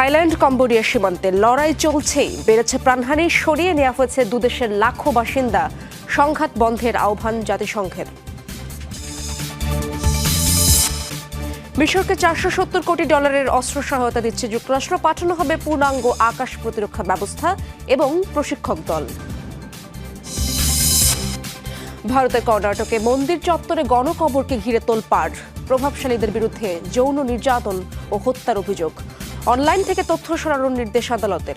Thailand, Cambodia সীমান্তে লড়াই চলছেই। বেড়েছে প্রাণহানি, সরিয়ে নেওয়া হয়েছে দুদেশের লাখো বাসিন্দা। সংঘাত বন্ধের আহ্বান জাতিসংঘের। মিশরকে চারশো সত্তর কোটি ডলারের অস্ত্র সহায়তা দিচ্ছে যুক্তরাষ্ট্র। পাঠানো হবে পূর্ণাঙ্গ আকাশ প্রতিরক্ষা ব্যবস্থা এবং প্রশিক্ষক দল। ভারতের কর্ণাটকে মন্দির চত্বরে গণকবরকে ঘিরে তোলপাড়। প্রভাবশালীদের বিরুদ্ধে যৌন নির্যাতন ও হত্যার অভিযোগ। অনলাইন থেকে তথ্য সরানোর নির্দেশ আদালতের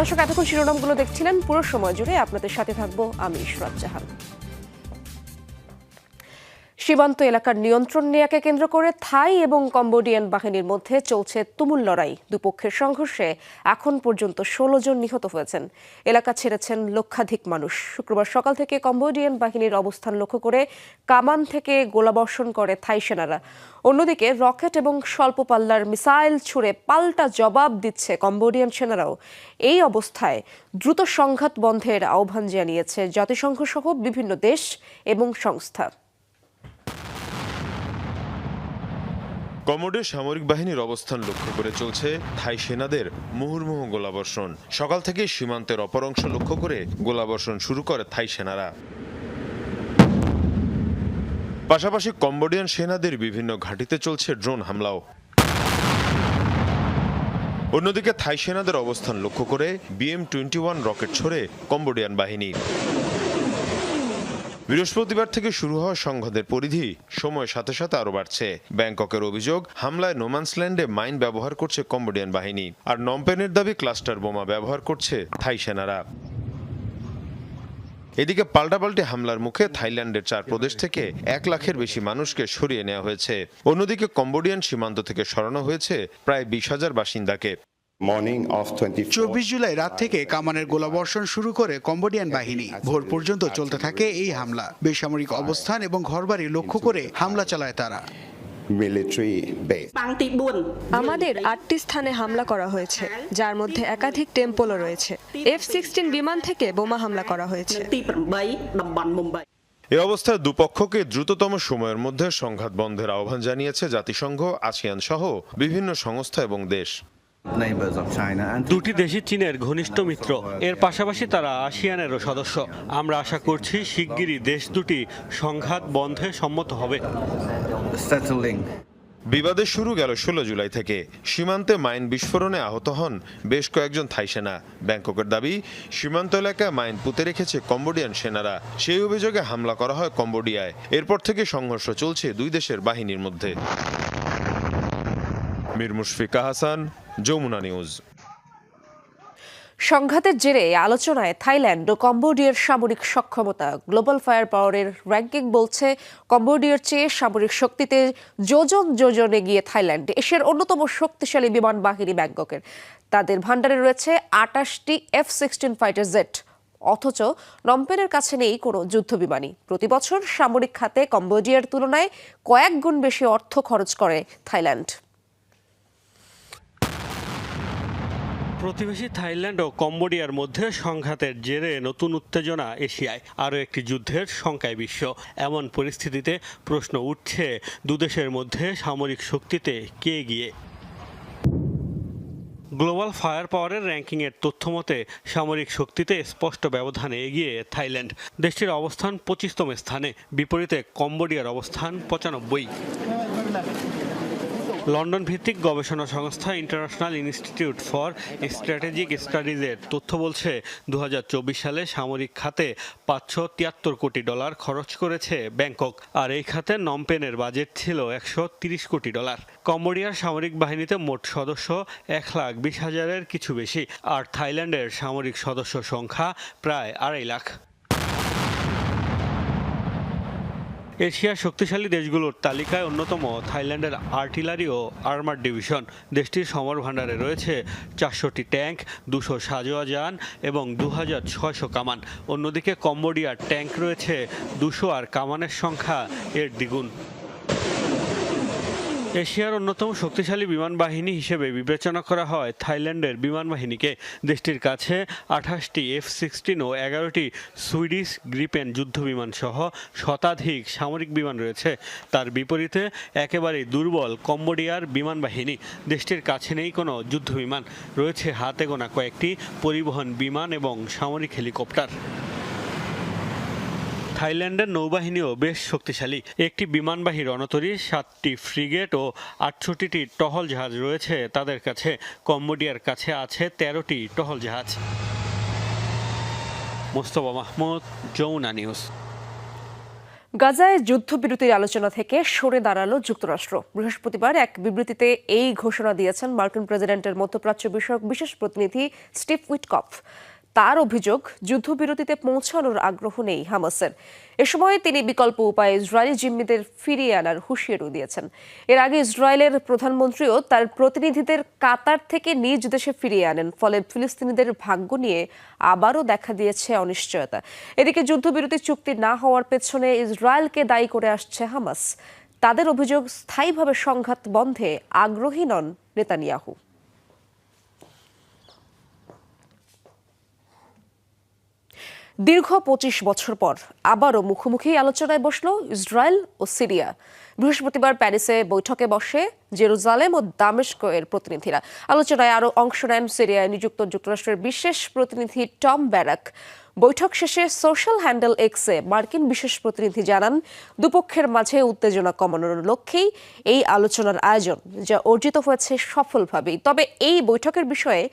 দর্শক এতক্ষণ শিরোনামগুলো দেখছিলেন পুরো সময় জুড়ে। আপনাদের সাথে থাকব আমি ইশরাত জাহান সীমান্ত এলাকার নিয়ন্ত্রণ নেয়াকে কেন্দ্র করে থাই এবং কম্বোডিয়ান বাহিনীর মধ্যে চলছে তুমুল লড়াই। দুপক্ষের সংঘর্ষে এখন পর্যন্ত ষোলো জন নিহত হয়েছেন। এলাকা ছেড়েছেন লক্ষাধিক মানুষ। শুক্রবার সকাল থেকে কম্বোডিয়ান বাহিনীর অবস্থান লক্ষ্য করে কামান থেকে গোলাবর্ষণ করে থাই সেনারা। অন্যদিকে রকেট এবং স্বল্প পাল্লার মিসাইল ছুড়ে পাল্টা জবাব দিচ্ছে কম্বোডিয়ান সেনারাও। এই অবস্থায় দ্রুত সংঘাত বন্ধের আহ্বান জানিয়েছে জাতিসংঘ সহ বিভিন্ন দেশ এবং সংস্থা। কমোডে সামরিক বাহিনীর অবস্থান লক্ষ্য করে চলছে থাই সেনাদের মুহুর্মুহু গোলাবর্ষণ। সকাল থেকে সীমান্তের অপর অংশ লক্ষ্য করে গোলাবর্ষণ শুরু করে থাই সেনারা। পাশাপাশি কম্বোডিয়ান সেনাদের বিভিন্ন ঘাঁটিতে চলছে ড্রোন হামলাও। অন্যদিকে থাই সেনাদের অবস্থান লক্ষ্য করে বিএম টোয়েন্টি ওয়ান রকেট ছড়ে কম্বোডিয়ান বাহিনী। বৃহস্পতিবার থেকে শুরু হওয়া সংঘাতের পরিধি সময়ের সাথে সাথে আরও বাড়ছে। ব্যাংককের অভিযোগ, হামলায় নোম্যান্সল্যান্ডে মাইন ব্যবহার করছে কম্বোডিয়ান বাহিনী আর নমপেনের দাবি ক্লাস্টার বোমা ব্যবহার করছে থাই সেনারা। এদিকে পাল্টাপাল্টি হামলার মুখে থাইল্যান্ডের চার প্রদেশ থেকে এক লাখের বেশি মানুষকে সরিয়ে নেওয়া হয়েছে। অন্যদিকে কম্বোডিয়ান সীমান্ত থেকে সরানো হয়েছে প্রায় বিশ হাজার বাসিন্দাকে। morning of 24 চব্বিশ জুলাই রাত থেকে কামানের গোলাবর্ষণ শুরু করে কম্বোডিয়ান বাহিনী। ভোর পর্যন্ত চলতে থাকে এই হামলা। বেসামরিক অবস্থান এবং ঘরবাড়ি লক্ষ্য করে হামলা চালায় তারা। আমাদের আটটি স্থানে হামলা করা হয়েছে যার মধ্যে একাধিক টেম্পলও রয়েছে। এফ সিক্সটিন বিমান থেকে বোমা হামলা করা হয়েছে। এ অবস্থায় দুপক্ষকে দ্রুততম সময়ের মধ্যে সংঘাত বন্ধের আহ্বান জানিয়েছে জাতিসংঘ আসিয়ান সহ বিভিন্ন সংস্থা এবং দেশ। Neighbors of China and দুটি দেশই চীনের ঘনিষ্ঠ মিত্র। এর পাশাপাশি তারা আসিয়ানেরও সদস্য। আমরা আশা করছি শিগগিরই দেশ দুটি সংঘাত বন্ধে সম্মত হবে। বিবাদের শুরু গেল ষোলো জুলাই থেকে। সীমান্তে মাইন বিস্ফোরণে আহত হন বেশ কয়েকজন থাই সেনা। ব্যাংককের দাবি সীমান্ত এলাকায় মাইন পুঁতে রেখেছে কম্বোডিয়ান সেনারা। সেই অভিযোগে হামলা করা হয় কম্বোডিয়ায়। এরপর থেকে সংঘর্ষ চলছে দুই দেশের বাহিনীর মধ্যে। মীর মুশফিকা হাসান যমুনা নিউজ। সংঘাতের জেরে আলোচনায় থাইল্যান্ড ও কম্বোডিয়ার সামরিক সক্ষমতা। গ্লোবাল ফায়ার পাওয়ারের র্যাঙ্কিং বলছে, কম্বোডিয়ার চেয়ে সামরিক শক্তিতে যোজন যোজনে গিয়ে থাইল্যান্ড, এশিয়ার অন্যতম শক্তিশালী বিমান বাহিনী ব্যাংককের। তাদের ভান্ডারে রয়েছে আটাশটি এফ সিক্সটিন ফাইটার জেট, অথচ নমপেনের কাছে নেই কোনো যুদ্ধ বিমানই। প্রতি বছর সামরিক খাতে কম্বোডিয়ার তুলনায় কয়েক গুণ বেশি অর্থ খরচ করে থাইল্যান্ড। প্রতিবেশী থাইল্যান্ড ও কম্বোডিয়ার মধ্যে সংঘাতের জেরে নতুন উত্তেজনা এশিয়ায়। আরও একটি যুদ্ধের শঙ্কায় বিশ্ব। এমন পরিস্থিতিতে প্রশ্ন উঠছে দুদেশের মধ্যে সামরিক শক্তিতে কে গিয়ে গ্লোবাল ফায়ার পাওয়ারের র্যাঙ্কিংয়ের তথ্য মতে, সামরিক শক্তিতে স্পষ্ট ব্যবধানে এগিয়ে থাইল্যান্ড। দেশটির অবস্থান পঁচিশতম স্থানে, বিপরীতে কম্বোডিয়ার অবস্থান পঁচানব্বই। লন্ডন ভিত্তিক গবেষণা সংস্থা ইন্টারন্যাশনাল ইনস্টিটিউট ফর স্ট্র্যাটেজিক স্টাডিজের তথ্য বলছে দু হাজার চব্বিশ সালে সামরিক খাতে পাঁচশো তিয়াত্তর কোটি ডলার খরচ করেছে ব্যাংকক, আর এই খাতে নমপেনের বাজেট ছিল একশো তিরিশ কোটি ডলার। কম্বোডিয়ার সামরিক বাহিনীতে মোট সদস্য এক লাখ বিশ হাজারের কিছু বেশি, আর থাইল্যান্ডের সামরিক সদস্য সংখ্যা প্রায় আড়াই লাখ। এশিয়ার শক্তিশালী দেশগুলোর তালিকায় অন্যতম থাইল্যান্ডের আর্টিলারি ও আর্মার ডিভিশন। দেশটির সমর ভাণ্ডারে রয়েছে চারশোটি ট্যাঙ্ক দুশো সাজোয়া যান এবং দু হাজার ছয়শো কামান। অন্যদিকে কম্বোডিয়ার ট্যাঙ্ক রয়েছে দুশো আর কামানের সংখ্যা এর দ্বিগুণ। এশিয়ার অন্যতম শক্তিশালী বিমান বাহিনী হিসেবে বিবেচনা করা হয় থাইল্যান্ডের বিমান বাহিনীকে। দেশটির কাছে আঠাশটি এফ সিক্সটিন ও এগারোটি সুইডিশ গ্রিপেন যুদ্ধ বিমান সহ শতাধিক সামরিক বিমান রয়েছে। তার বিপরীতে একেবারেই দুর্বল কম্বোডিয়ার বিমান বাহিনী। দেশটির কাছে নেই কোনো যুদ্ধ বিমান রয়েছে হাতে গোনা কয়েকটি পরিবহন বিমান এবং সামরিক হেলিকপ্টার। থাইল্যান্ডের নৌবাহিনীও বেশ শক্তিশালী। একটি বিমানবাহী রণতরী, সাতটি ফ্রিগেট ও আটষট্টিটি টহল জাহাজ রয়েছে তাদের কাছে। কম্বোডিয়ার কাছে আছে তেরোটি টহল জাহাজ। মোস্তফা মাহমুদ, যমুনা নিউজ। গাজায় যুদ্ধবিরতির আলোচনা থেকে সরে দাঁড়াল যুক্তরাষ্ট্র। বৃহস্পতিবার এক বিবৃতিতে এই ঘোষণা দিয়েছেন মার্কিন প্রেসিডেন্টের মধ্যপ্রাচ্য বিষয়ক বিশেষ প্রতিনিধি স্টিভ উইটকফ। তার অভিযোগ, যুদ্ধবিরতিতে পৌঁছানোর আগ্রহ নেই হামাসের। এ সময় তিনি বিকল্প উপায়ে ইসরায়েলি জিম্মিদের ফিরিয়ে আনার হুঁশিয়ারও দিয়েছেন। এর আগে ইসরায়েলের প্রধানমন্ত্রীও তার প্রতিনিধিদের কাতার থেকে নিজ দেশে ফিরিয়ে আনেন, ফলে ফিলিস্তিনিদের ভাগ্য নিয়ে আবারও দেখা দিয়েছে অনিশ্চয়তা। এদিকে যুদ্ধবিরতি চুক্তি না হওয়ার পেছনে ইসরায়েলকে দায়ী করে আসছে হামাস। তাদের অভিযোগ, স্থায়ীভাবে সংঘাত বন্ধে আগ্রহী নন নেতানিয়াহু। দীর্ঘ পঁচিশ বছর পর আবারও মুখোমুখি আলোচনায় বসল ইসরায়েল ও সিরিয়া। বৃহস্পতিবার প্যারিসে বৈঠকে বসে জেরুজালেম ও দামেস্ক এর প্রতিনিধিরা। আলোচনায় আরও অংশ নেন সিরিয়ায় নিযুক্ত যুক্তরাষ্ট্রের বিশেষ প্রতিনিধি টম ব্যারাক। বৈঠক শেষে সোশ্যাল হ্যান্ডেল এক্সে মার্কিন বিশেষ প্রতিনিধি জানান, দুপক্ষের মাঝে উত্তেজনা কমানোর লক্ষ্যেই এই আলোচনার আয়োজন, যা অর্জিত হয়েছে সফলভাবেই। তবে এই বৈঠকের বিষয়ে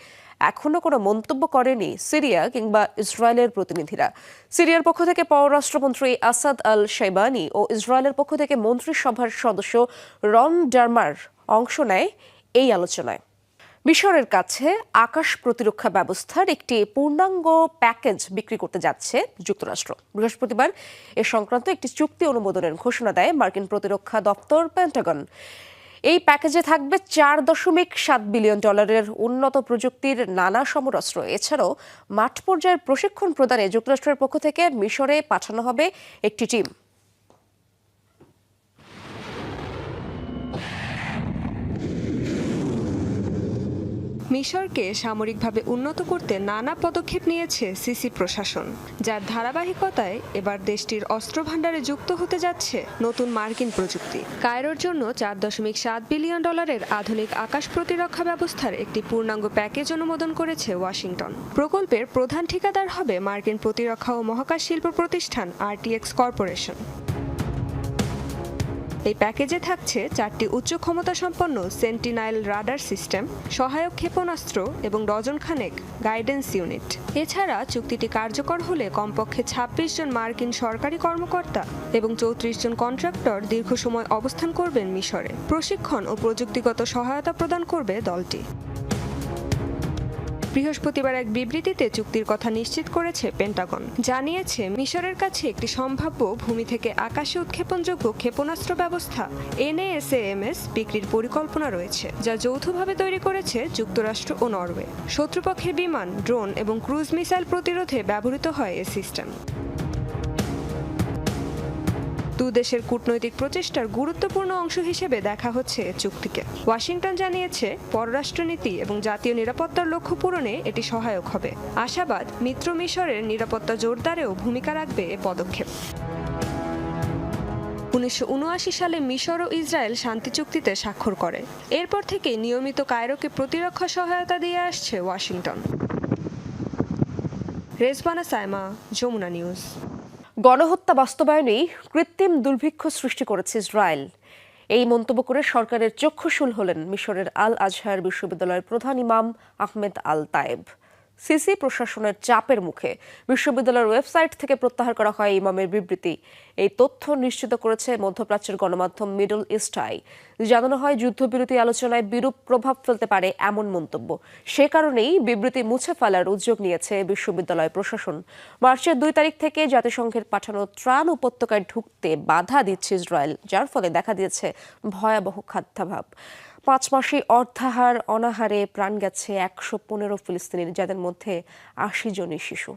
এখনও কোনো মন্তব্য করেনি সিরিয়া কিংবা ইসরায়েলের প্রতিনিধিরা। সিরিয়ার পক্ষ থেকে পররাষ্ট্রমন্ত্রী আসাদ আল শেবানি ও ইসরায়েলের পক্ষ থেকে মন্ত্রিসভার সদস্য রন ডারমার অংশ নেয় এই আলোচনায়। মিশরের কাছে আকাশ প্রতিরক্ষা ব্যবস্থার একটি পূর্ণাঙ্গ প্যাকেজ বিক্রি করতে যাচ্ছে যুক্তরাষ্ট্র। বৃহস্পতিবার এ সংক্রান্ত একটি চুক্তি অনুমোদনের ঘোষণা দেয় মার্কিন প্রতিরক্ষা দপ্তর পেন্টাগন। এই প্যাকেজে থাকবে চার দশমিক সাত বিলিয়ন ডলারের উন্নত প্রযুক্তির নানা সমরস্ত্র। এছাড়াও মাঠ পর্যায়ের প্রশিক্ষণ প্রদানে যুক্তরাষ্ট্রের পক্ষ থেকে মিশরে পাঠানো হবে একটি টিম। মিশরকে সামরিকভাবে উন্নত করতে নানা পদক্ষেপ নিয়েছে সিসি প্রশাসন, যার ধারাবাহিকতায় এবার দেশটির অস্ত্র ভাণ্ডারে যুক্ত হতে যাচ্ছে নতুন মার্কিন প্রযুক্তি। কায়রোর জন্য চার দশমিক সাত বিলিয়ন ডলারের আধুনিক আকাশ প্রতিরক্ষা ব্যবস্থার একটি পূর্ণাঙ্গ প্যাকেজ অনুমোদন করেছে ওয়াশিংটন। প্রকল্পের প্রধান ঠিকাদার হবে মার্কিন প্রতিরক্ষা ও মহাকাশ শিল্প প্রতিষ্ঠান আরটিএক্স কর্পোরেশন। এই প্যাকেজে থাকছে চারটি উচ্চ ক্ষমতা সম্পন্ন সেন্টিনাইল রাডার সিস্টেম, সহায়ক ক্ষেপণাস্ত্র এবং ডজন খানেক গাইডেন্স ইউনিট। এছাড়া চুক্তিটি কার্যকর হলে কমপক্ষে ২৬ জন মার্কিন সরকারি কর্মকর্তা এবং চৌত্রিশ জন কন্ট্রাক্টর দীর্ঘ সময় অবস্থান করবেন মিশরে। প্রশিক্ষণ ও প্রযুক্তিগত সহায়তা প্রদান করবে দলটি। বৃহস্পতিবার এক বিবৃতিতে চুক্তির কথা নিশ্চিত করেছে পেন্টাগন। জানিয়েছে, মিশরের কাছে একটি সম্ভাব্য ভূমি থেকে আকাশে উৎক্ষেপণযোগ্য ক্ষেপণাস্ত্র ব্যবস্থা এনএএসএএমএস বিক্রির পরিকল্পনা রয়েছে, যা যৌথভাবে তৈরি করেছে যুক্তরাষ্ট্র ও নরওয়ে। শত্রুপক্ষের বিমান, ড্রোন এবং ক্রুজ মিসাইল প্রতিরোধে ব্যবহৃত হয় এ সিস্টেম। দু দেশের কূটনৈতিক প্রচেষ্টার গুরুত্বপূর্ণ অংশ হিসেবে দেখা হচ্ছে চুক্তিকে। ওয়াশিংটন জানিয়েছে, পররাষ্ট্রনীতি এবং জাতীয় নিরাপত্তার লক্ষ্য পূরণে এটি সহায়ক হবে। আশাবাদ, মিত্র মিশরের নিরাপত্তা জোরদারেও ভূমিকা রাখবে এ পদক্ষেপ। উনিশশো উনআশি সালে মিশর ও ইসরায়েল শান্তি চুক্তিতে স্বাক্ষর করে। এরপর থেকে নিয়মিত কায়রোকে প্রতিরক্ষা সহায়তা দিয়ে আসছে ওয়াশিংটন। রেজবানা সাইমা, যমুনা নিউজ। গণহত্যা বাস্তবায়নেই কৃত্রিম দুর্ভিক্ষ সৃষ্টি করেছে ইসরায়েল। এই মন্তব্য করে সরকারের চক্ষুশূল হলেন মিশরের আল আজহার বিশ্ববিদ্যালয়ের প্রধান ইমাম আহমেদ আল তায়েব সিসি প্রশাসনের চাপের মুখে। বিশ্ববিদ্যালয়ের ওয়েবসাইট থেকে প্রত্যাহার করা হয় ইমামের বিবৃতি। এই তথ্য নিশ্চিত করেছে মধ্যপ্রাচ্যের গণমাধ্যম মিডল ইস্ট আই জানানো হয়, যুদ্ধবিরতি আলোচনায় বিরূপ প্রভাব ফেলতে পারে এমন মন্তব্য। সে কারণেই বিবৃতি মুছে ফেলার উদ্যোগ নিয়েছে বিশ্ববিদ্যালয় প্রশাসন। মার্চের দুই তারিখ থেকে জাতিসংঘের পাঠানো ত্রাণ উপত্যকায় ঢুকতে বাধা দিচ্ছে ইসরায়েল, যার ফলে দেখা দিয়েছে ভয়াবহ খাদ্যাভাব। পাঁচ মাসে অর্ধাহার, অনাহারে প্রাণ গেছে একশো পনেরো ফিলিস্তিনির যাদের মধ্যে আশি জনই শিশু।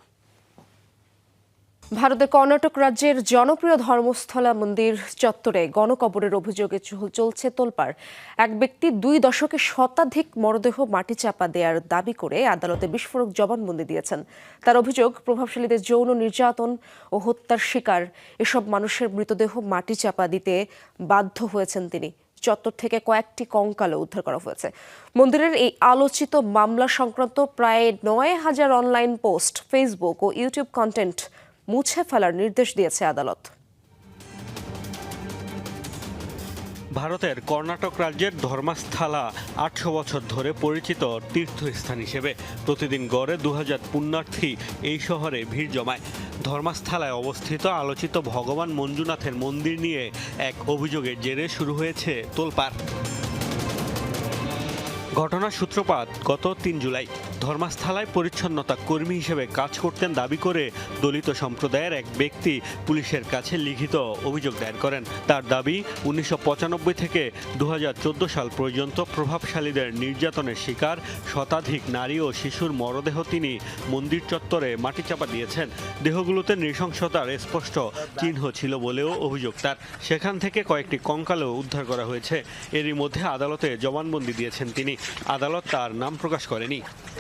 ভারতের কর্ণাটক রাজ্যের জনপ্রিয় ধর্মস্থলা মন্দির চত্বরে গণকবরের অভিযোগে চল- চলছে তোলপাড়। এক ব্যক্তি দুই দশকে শতাধিক মরদেহ মাটি চাপা দেওয়ার দাবি করে আদালতে বিস্ফোরক জবানবন্দি দিয়েছেন। তার অভিযোগ, প্রভাবশালীদের যৌন নির্যাতন ও হত্যার শিকার। এসব মানুষের মৃতদেহ মাটি চাপা দিতে বাধ্য হয়েছেন তিনি। চত্বর থেকে কয়েকটি কঙ্কালও উদ্ধার করা হয়েছে। মন্দিরের এই আলোচিত মামলা সংক্রান্ত প্রায় নয় হাজার অনলাইন পোস্ট ফেসবুক ও ইউটিউব কন্টেন্ট মুছে ফেলার নির্দেশ দিয়েছে আদালত। ভারতের কর্ণাটক রাজ্যের ধর্মাস্থলা আটশো বছর ধরে পরিচিত তীর্থস্থান হিসেবে প্রতিদিন গড়ে দু হাজার পুণ্যার্থী এই শহরে ভিড় জমায়। ধর্মাস্থলায় অবস্থিত আলোচিত ভগবান মঞ্জুনাথের মন্দির নিয়ে এক অভিযোগের জেরে শুরু হয়েছে তোলপাড়। ঘটনার সূত্রপাত গত তিন জুলাই। ধর্মস্থলায় পরিচ্ছন্নতা কর্মী হিসেবে কাজ করতেন দাবি করে দলিত সম্প্রদায়ের এক ব্যক্তি পুলিশের কাছে লিখিত অভিযোগ দায়ের করেন। তার দাবি, উনিশশো পঁচানব্বই থেকে দু হাজার চোদ্দ সাল পর্যন্ত প্রভাবশালীদের নির্যাতনের শিকার শতাধিক নারী ও শিশুর মরদেহ তিনি মন্দির চত্বরে মাটি চাপা দিয়েছেন। দেহগুলোতে নৃশংসতার স্পষ্ট চিহ্ন ছিল বলেও অভিযোগ তার। সেখান থেকে কয়েকটি কঙ্কালও উদ্ধার করা হয়েছে। এরই মধ্যে আদালতে জবানবন্দি দিয়েছেন তিনি। আদালত তার নাম প্রকাশ করেনি।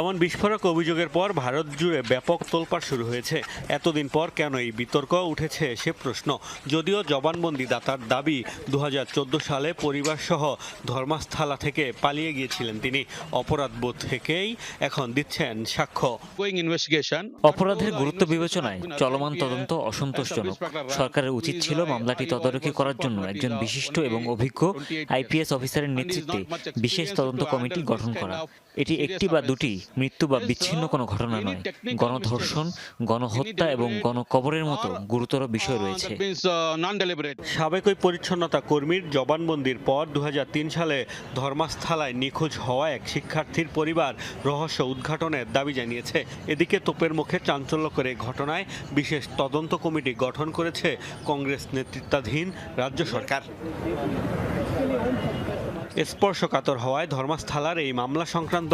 এমন বিস্ফোরক অভিযোগের পর ভারত জুড়ে ব্যাপক তোলপাড় শুরু হয়েছে। এতদিন পর কেন এই বিতর্ক উঠেছে সে প্রশ্ন। যদিও জবানবন্দি দাতার দাবি দুহাজার চোদ্দ সালে পরিবারসহ ধর্মস্থলা থেকে পালিয়ে গিয়েছিলেন তিনি। অপরাধবোধ থেকেই এখন দিচ্ছেন সাক্ষ্য। অপরাধের গুরুত্ব বিবেচনায় চলমান তদন্ত অসন্তোষজনক। সরকারের উচিত ছিল মামলাটি তদারকি করার জন্য একজন বিশিষ্ট এবং অভিজ্ঞ আইপিএস অফিসারের নেতৃত্বে বিশেষ তদন্ত কমিটি গঠন করা। এটি একটি বা দুটি মৃত্যু বা বিচ্ছিন্ন কোনো ঘটনা নয়। গণধর্ষণ, গণহত্যা এবং গণকবরের মতো গুরুতর বিষয় রয়েছে। সাবেক ওই পরিচ্ছন্নতা কর্মীর জবানবন্দির পর দু হাজার তিন সালে ধর্মস্থলায় নিখোঁজ হওয়া এক শিক্ষার্থীর পরিবার রহস্য উদ্ঘাটনের দাবি জানিয়েছে। এদিকে তোপের মুখে চাঞ্চল্যকর এই ঘটনায় বিশেষ তদন্ত কমিটি গঠন করেছে কংগ্রেস নেতৃত্বাধীন রাজ্য সরকার। স্পর্শকাতর হওয়ায় ধর্মস্থলার এই মামলা সংক্রান্ত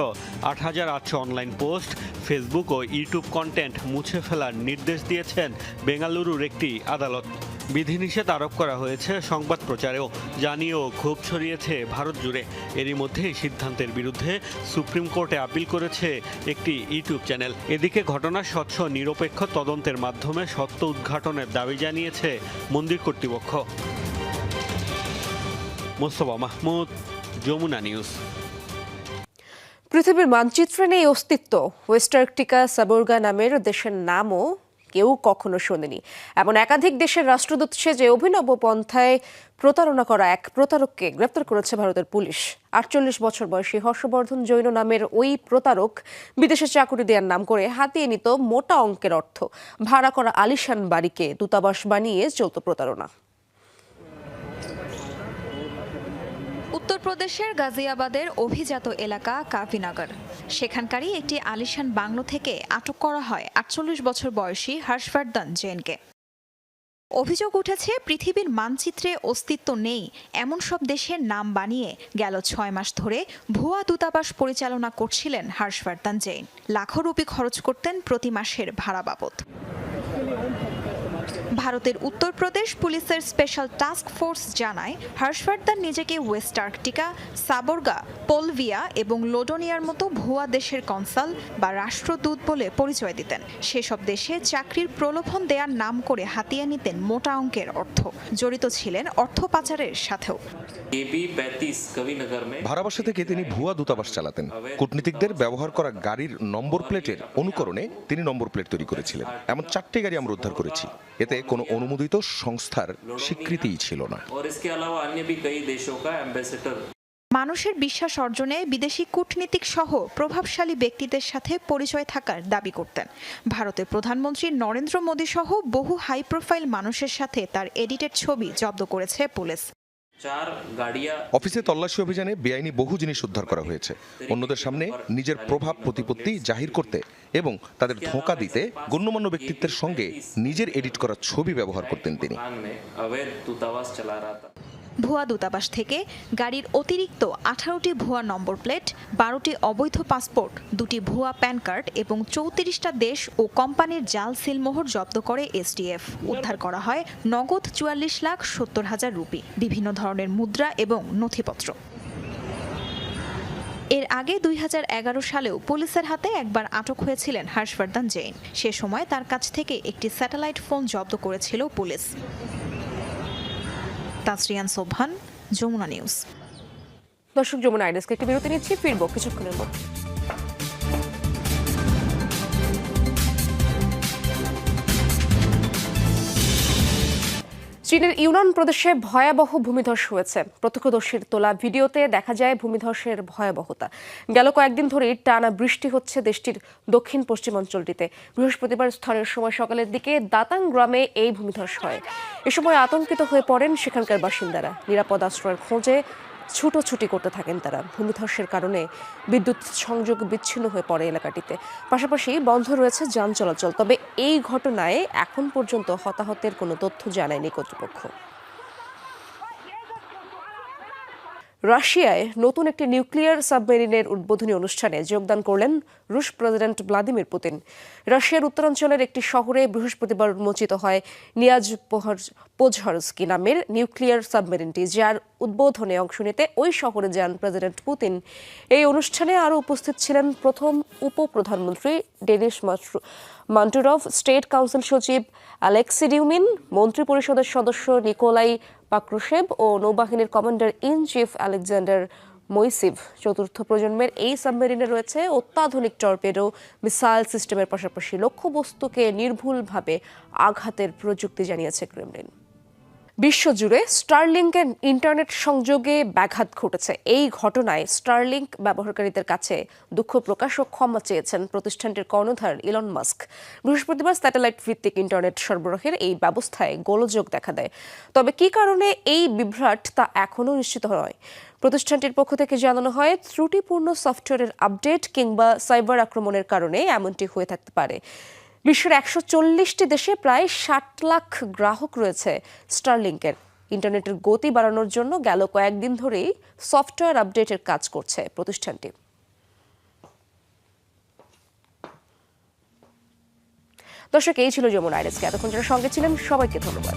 আট হাজার আটশো অনলাইন পোস্ট ফেসবুক ও ইউটিউব কন্টেন্ট মুছে ফেলার নির্দেশ দিয়েছেন বেঙ্গালুরুর একটি আদালত। বিধিনিষেধ আরোপ করা হয়েছে সংবাদ প্রচারেও, জানিয়েও ক্ষোভ ছড়িয়েছে ভারত জুড়ে। এরই মধ্যে এই সিদ্ধান্তের বিরুদ্ধে সুপ্রিম কোর্টে আপিল করেছে একটি ইউটিউব চ্যানেল এদিকে ঘটনার স্বচ্ছ নিরপেক্ষ তদন্তের মাধ্যমে সত্য উদ্ঘাটনের দাবি জানিয়েছে মন্দির কর্তৃপক্ষ। মোস্তফা মাহমুদ যমুনা নিউজ। পৃথিবীর মানচিত্রে নেই অস্তিত্ব। ওয়েস্ট আর্কটিকা সাবোর্গা নামের দেশের নামও কেউ কখনো শোনেনি। এমন একাধিক দেশের রাষ্ট্রদূত সেজে অভিনব পন্থায় প্রতারণা করা এক প্রতারককে গ্রেপ্তার করেছে ভারতের পুলিশ। আটচল্লিশ বছর বয়সী হর্ষবর্ধন জৈন নামের ওই প্রতারক বিদেশে চাকুরি দেওয়ার নাম করে হাতিয়ে নিত মোটা অঙ্কের অর্থ। ভাড়া করা আলিশান বাড়িকে দূতাবাস বানিয়ে চলত প্রতারণা। উত্তরপ্রদেশের গাজিয়াবাদের অভিজাত এলাকা কাভিনগর সেখানকারই একটি আলিশান বাংলো থেকে আটক করা হয় আটচল্লিশ বছর বয়সী হর্ষবর্ধন জৈনকে। অভিযোগ উঠেছে, পৃথিবীর মানচিত্রে অস্তিত্ব নেই, এমন সব দেশের নাম বানিয়ে গেল ছয় মাস ধরে ভুয়া দূতাবাস পরিচালনা করছিলেন হর্ষবর্ধন জৈন। লাখো রুপি খরচ করতেন প্রতি মাসের ভাড়া বাবদ। ভারতের উত্তরপ্রদেশ পুলিশের স্পেশাল টাস্ক ফোর্স জানায় হর্ষবর্ধন নিজেকে ওয়েস্ট আর্কটিকা সাবরগা পোলভিয়া এবং লোডোনিয়ার মতো ভুয়া দেশের কনসাল বা রাষ্ট্রদূত বলে পরিচয় দিতেন। সেসব দেশে চাকরির প্রলোভন দেওয়ার নাম করে হাতিয়ে নিতেন মোটা অঙ্কের অর্থ। জড়িত ছিলেন অর্থ পাচারের সাথেও। ভাড়াবাসা থেকে তিনি ভুয়া দূতাবাস চালাতেন। কূটনীতিকদের ব্যবহার করা গাড়ির নম্বর প্লেটের অনুকরণে তিনি নম্বর প্লেট তৈরি করেছিলেন। এমন চারটি গাড়ি আমরা উদ্ধার করেছি। এতে কোনো অনুমোদিত সংস্থার স্বীকৃতিই ছিল না। মানুষের বিশ্বাস অর্জনে বিদেশি কূটনীতিক সহ প্রভাবশালী ব্যক্তিদের সাথে পরিচয় থাকার দাবি করতেন। ভারতের প্রধানমন্ত্রী নরেন্দ্র মোদী সহ বহু হাই প্রোফাইল মানুষের সাথে তার এডিটেড ছবি জব্দ করেছে পুলিশ। অফিসে তল্লাশি অভিযানে বেআইনি বহু জিনিস উদ্ধার করা হয়েছে। অন্যদের সামনে নিজের প্রভাব প্রতিপত্তি জাহির করতে এবং তাদের ধোঁকা দিতে গণ্যমান্য ব্যক্তিত্বের সঙ্গে নিজের এডিট করা ছবি ব্যবহার করতেন তিনি। ভুয়া দূতাবাস থেকে গাড়ির অতিরিক্ত আঠারোটি ভুয়া নম্বর প্লেট, বারোটি অবৈধ পাসপোর্ট, দুটি ভুয়া প্যান কার্ড এবং চৌত্রিশটা দেশ ও কোম্পানির জাল সিলমোহর জব্দ করে এসটিএফ উদ্ধার করা হয় নগদ চুয়াল্লিশ লাখ সত্তর হাজার রুপি। বিভিন্ন ধরনের মুদ্রা এবং নথিপত্র। এর আগে দুই হাজার এগারো সালেও পুলিশের হাতে একবার আটক হয়েছিলেন হর্ষবর্ধন জৈন। সে সময় তার কাছ থেকে একটি স্যাটেলাইট ফোন জব্দ করেছিল পুলিশ। তাসরিয়ান সোভান যমুনা নিউজ। দর্শক যমুনা আইডেস্কে একটি বিরতি নিচ্ছি ফিরবো কিছুক্ষণের মধ্যে। চীনের ইউনান প্রদেশে ভয়াবহ ভূমিধস হয়েছে। প্রত্যক্ষদর্শীর তোলা ভিডিওতে দেখা যায় ভূমিধসের ভয়াবহতা। গেল কয়েকদিন ধরেই টানা বৃষ্টি হচ্ছে দেশটির দক্ষিণ পশ্চিমাঞ্চলটিতে। বৃহস্পতিবার স্থানীয় সময় সকালের দিকে দাতাং গ্রামে এই ভূমিধস হয়। এ সময় আতঙ্কিত হয়ে পড়েন সেখানকার বাসিন্দারা। নিরাপদ আশ্রয়ের খোঁজে ছুটোছুটি করতে থাকেন তারা। ভূমিধসের কারণে বিদ্যুৎ সংযোগ বিচ্ছিন্ন হয়ে পড়ে এলাকাটিতে। পাশাপাশি বন্ধ রয়েছে যান চলাচল, তবে এই ঘটনায় এখন পর্যন্ত হতাহতের কোনো তথ্য জানায়নি কর্তৃপক্ষ। রাশিয়ায় নতুন একটি নিউক্লিয়ার সাবমেরিনের উদ্বোধনী অনুষ্ঠানে যোগদান করলেন রুশ প্রেসিডেন্ট ভ্লাদিমির পুতিন। রাশিয়ার উত্তরাঞ্চলের একটি শহরে বৃহস্পতিবার উন্মোচিত হয় নিয়াজ পোঝহরস্কি নামের নিউক্লিয়ার সাবমেরিনটি, যার উদ্বোধনে অংশ নিতে ওই শহরে যান প্রেসিডেন্ট পুতিন। এই অনুষ্ঠানে আরও উপস্থিত ছিলেন প্রথম উপপ্রধানমন্ত্রী ডেনিস মান্টুরভ, স্টেট কাউন্সিল সচিব অ্যালেক্সিডিউমিন মন্ত্রী পরিষদের সদস্য নিকোলাই পাক্রুশেভ ও নৌবাহিনীর commander in chief Alexander Moiseev. চতুর্থ প্রজন্মের এই সাবমেরিনে রয়েছে অত্যাধুনিক টর্পেডো, মিসাইল সিস্টেমের পাশাপাশি লক্ষ্যবস্তুকে নির্ভুলভাবে আঘাতের প্রযুক্তি জানিয়েছে ক্রেমলিন। বিশ্বজুড়ে স্টারলিংকের ইন্টারনেট সংযোগে ব্যাঘাত ঘটেছে। এই ঘটনায় স্টারলিংক ব্যবহারকারীদের কাছে দুঃখ প্রকাশ ও ক্ষমা চেয়েছেন প্রতিষ্ঠানটির কর্ণধার ইলন মাস্ক। বৃহস্পতিবার স্যাটেলাইট ভিত্তিক ইন্টারনেট সরবরাহের এই ব্যবস্থায় গোলযোগ দেখা দেয়। তবে কী কারণে এই বিভ্রাট তা এখনও নিশ্চিত নয়। প্রতিষ্ঠানটির পক্ষ থেকে জানানো হয়, ত্রুটিপূর্ণ সফটওয়্যারের আপডেট কিংবা সাইবার আক্রমণের কারণে এমনটি হয়ে থাকতে পারে। বিশ্বের একশো চল্লিশটি দেশে প্রায় ষাট লাখ গ্রাহক রয়েছে স্টারলিংকের। ইন্টারনেটের গতি বাড়ানোর জন্য গেল কয়েকদিন ধরেই সফটওয়্যার আপডেটের কাজ করছে প্রতিষ্ঠানটি। দর্শক, এই ছিল যমুনা আইরেসকে এতক্ষণ যারা সঙ্গে ছিলেন, সবাইকে ধন্যবাদ।